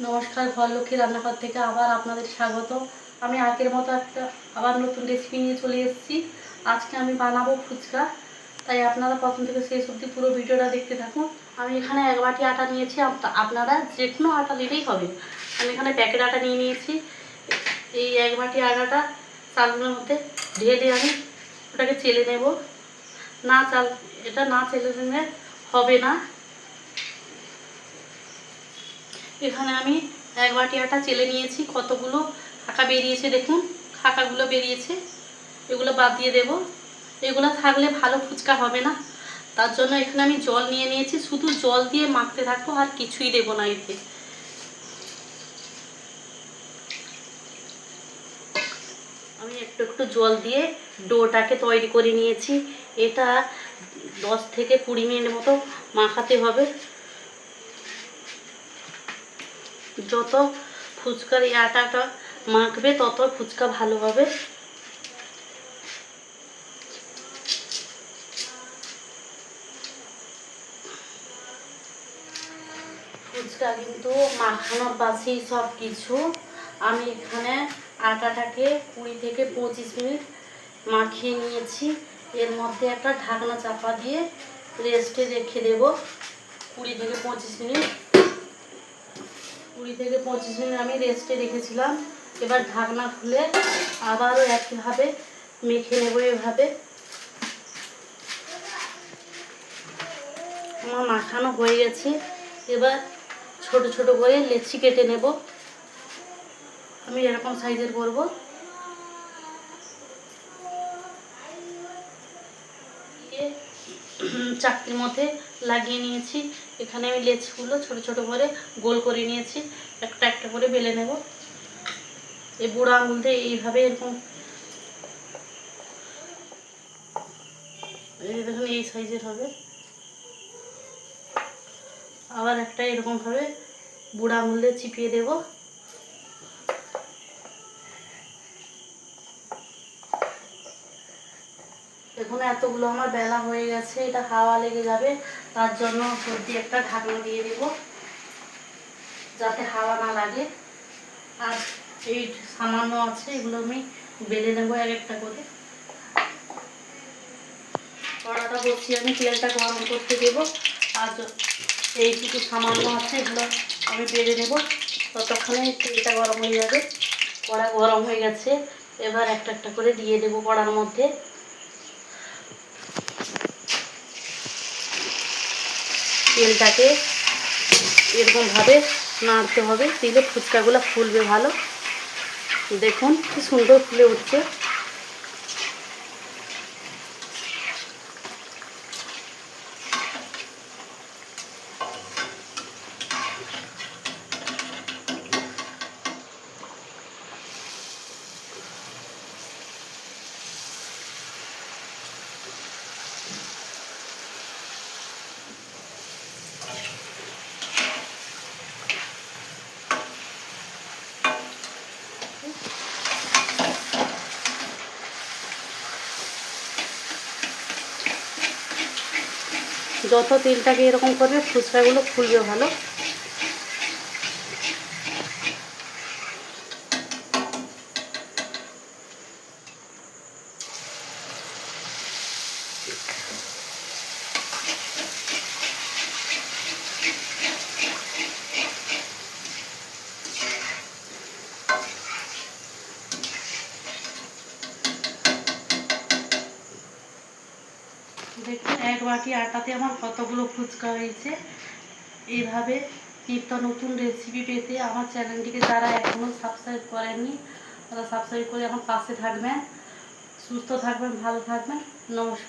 নমস্কার ঘরলক্ষ্মী রান্নাঘর থেকে আবার আপনাদের স্বাগত। আমি আগের মতো একটা আবার নতুন রেসিপি নিয়ে চলে এসেছি। আজকে আমি বানাবো ফুচকা। তাই আপনারা প্রথম থেকে শেষ অবধি পুরো ভিডিওটা দেখতে থাকুন। আমি এখানে এক বাটি আটা নিয়েছি। আপ- আপনারা যে কোনো আটা নিলেই হবে। আমি এখানে প্যাকেট আটা নিয়ে নিয়েছি। এই এক বাটি আটাটা চালগুলোর মধ্যে ঢেলে আমি ওটাকে চেলে নেব। না চাল এটা না চেলে নিলে হবে না। এখানে আমি এক বাটি আটা চেলে নিয়েছি, কতগুলো খাকা বেরিয়েছে দেখুন, খাকাগুলো বেরিয়েছে, এগুলো বাদ দিয়ে দেব। এগুলো থাকলে ভালো ফুচকা হবে না, তার জন্য এখানে আমি জল নিয়ে নিয়েছি, শুধু জল দিয়ে মাখতে থাকব আর কিছুই দেবো না এতে। আমি একটু একটু জল দিয়ে ডোটাকে তৈরি করে নিয়েছি, এটা দশ থেকে কুড়ি মিনিট মতো মাখাতে হবে। যত ফুচকার এই আটাটা মাখবে, তত ফুচকা ভালো হবে। ফুচকা কিন্তু মাখানোর পাশেই সব কিছু আমি এখানে আটাটাকে কুড়ি থেকে পঁচিশ মিনিট মাখিয়ে নিয়েছি। এর মধ্যে একটা ঢাকনা চাপা দিয়ে রেস্টে রেখে দেব। কুড়ি থেকে পঁচিশ মিনিট কুড়ি থেকে পঁচিশ মিনিট আমি রেস্টে রেখেছিলাম। এবার ঢাকনা খুলে আবারও একইভাবে মেখে নেব এভাবে। আমার মাখানো হয়ে গেছে। এবার ছোট ছোট করে লেচি কেটে নেব। আমি এরকম সাইজের করব দিয়ে চাকরির মধ্যে লাগিয়ে নিয়েছি। এখানে আমি লেচিগুলো ছোট ছোট করে গোল করে নিয়েছি। একটা একটা করে বেলে নেব। এই বুড়ো আঙুল দিয়ে এইভাবে এরকম দেখুন, এই সাইজের হবে। আবার একটা এরকম ভাবে বুড়া আঙুল দিয়ে চিপিয়ে দেব। এখন এতগুলো আমার বেলা হয়ে গেছে, এটা হাওয়া লেগে যাবে, তার জন্য সর্দি একটা ঢাকনা দিয়ে দেব, যাতে হাওয়া না লাগে। আর এই সামান্য আছে, এগুলো আমি বেলে নেব এক একটা করে। কড়াটা বসিয়ে আমি তেলটা গরম করতে দেবো, আর এইটুকু সামান্য আছে, এগুলো আমি বেড়ে নেব। ততক্ষণে তেলটা গরম হয়ে যাবে, কড়া গরম হয়ে গেছে, এবার একটা একটা করে দিয়ে দেবো কড়ার মধ্যে। তেলটাকে এরকমভাবে নাড়তে হবে দিলে ফুচকাগুলো ফুলবে ভালো। দেখুন কি সুন্দর ফুলে উঠছে। যত তেলটাকে এরকম করবে ফুচকাগুলো ফুলবে ভালো। দেখুন, এক বাটি আটাতে আমার কতগুলো ফুচকা হয়েছে। এইভাবে নিত্য নতুন রেসিপি পেতে আমার চ্যানেলটিকে যারা এখনও সাবস্ক্রাইব করেননি, তারা সাবস্ক্রাইব করে আমার পাশে থাকবেন। সুস্থ থাকবেন, ভালো থাকবেন। নমস্কার।